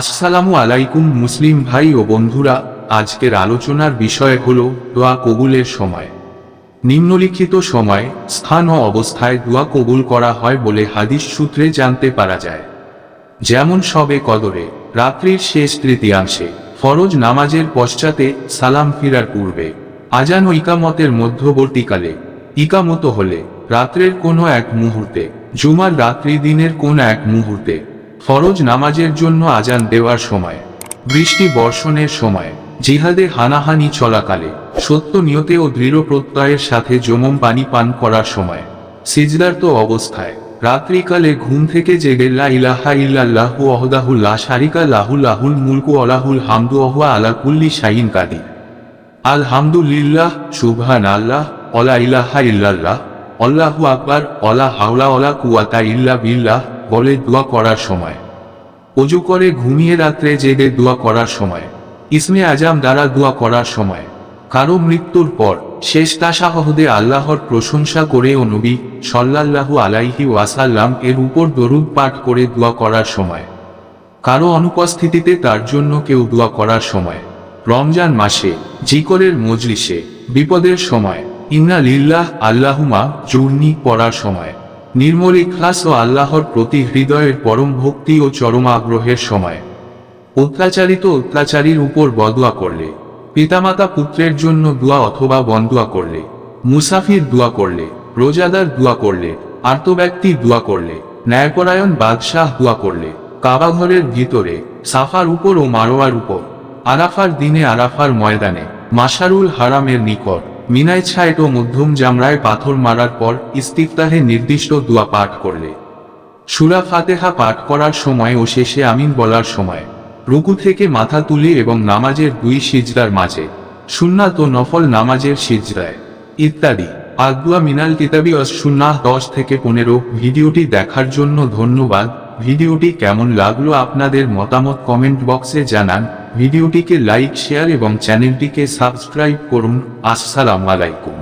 আসসালামু আলাইকুম মুসলিম ভাই ও বন্ধুরা, আজকের আলোচনার বিষয় হল দোয়া কবুলের সময়। নিম্নলিখিত সময়, স্থান ও অবস্থায় দোয়া কবুল করা হয় বলে হাদিস সূত্রে জানতে পারা যায়। যেমন সবে কদরে, রাত্রির শেষ তৃতীয়াংশে, ফরজ নামাজের পশ্চাতে সালাম ফিরার পূর্বে, আজান ও ইকামতের মধ্যবর্তীকালে, ইকামত হলে, রাত্রের কোনো এক মুহূর্তে, জুমার রাত্রি দিনের কোন এক মুহূর্তে ফরজ নামাজের জন্য আজান দেওয়ার সময়, বৃষ্টি বর্ষণের সময়, জিহাদে হানাহানি চলাকালে, সত্য নিয়তে ও দৃঢ় প্রত্যয়ের সাথে জমম পানি পান করার সময় সিজদার্ত অবস্থায়, রাত্রিকালে ঘুম থেকে জেগে লা ইলাহা ইল্লাল্লাহু ওয়াহদাহু লা শারিকা লাহু লাহুল মুলকু ওয়ালাহুল হামদু ওয়া হুয়া আলা কুল্লি শাইইন কাদির। আলহামদুলিল্লাহ সুবহান আল্লাহ অলা ইলাহা ইল্লাল্লাহ। আল্লাহু আকবার অলা হাওলা অলা কুয়াতা ইল্লা বিল্লাহ বলে দোয়া করার সময়। অজু করে ঘুমিয়ে রাত্রে জেগে দোয়া করার সময়। ইসমে আজাম দ্বারা দোয়া করার সময়। কারও মৃত্যুর পর শেষ তাসাহদে আল্লাহর প্রশংসা করে ও নবী সল্লাল্লাহু আলাইহি ওয়াসাল্লাম এর উপর দরুদ পাঠ করে দোয়া করার সময়। কারও অনুপস্থিতিতে তার জন্য কেউ দোয়া করার সময়। রমজান মাসে, জিকরের মজলিসে, বিপদের সময় ইন্না লিল্লাহ আল্লাহুমা জুর্নি পড়ার সময়। নির্মল ইখলাস ও আল্লাহর প্রতি হৃদয়ের পরম ভক্তি ও চরম আগ্রহের সময়। অত্যাচারিত অত্যাচারীর উপর বদুয়া করলে। পিতামাতা পুত্রের জন্য দোয়া অথবা বন্দুয়া করলে। মুসাফির দোয়া করলে। রোজাদার দোয়া করলে। আর্তব্যক্তি দোয়া করলে। ন্যায়পরায়ণ বাদশাহ দোয়া করলে। কাবাঘরের ভিতরে, সাফার উপর ও মারোয়ার উপর। আরাফার দিনে আরাফার ময়দানে। মাসারুল হারামের নিকট। মিনায় ছায়েট ও মধ্যম জামরায় পাথর মারার পর ইস্তিফতাহে নির্দিষ্ট দুয়া পাঠ করলে। সুরা ফাতেহা পাঠ করার সময় ও শেষে আমিন বলার সময়, রুকু থেকে মাথা তুলে এবং নামাজের দুই সিজদার মাঝে, সুন্নাত ও নফল নামাজের সিজদায়, ইত্যাদি। আদুয়া মিনাল কিতাবি সুন্নাহ দশ থেকে পনেরো ভিডিওটি দেখার জন্য ধন্যবাদ। ভিডিওটি কেমন লাগল আপনাদের মতামত কমেন্ট বক্সে জানান। ভিডিওটিকে লাইক শেয়ার এবং চ্যানেলটিকে সাবস্ক্রাইব করুন। আসসালামু আলাইকুম।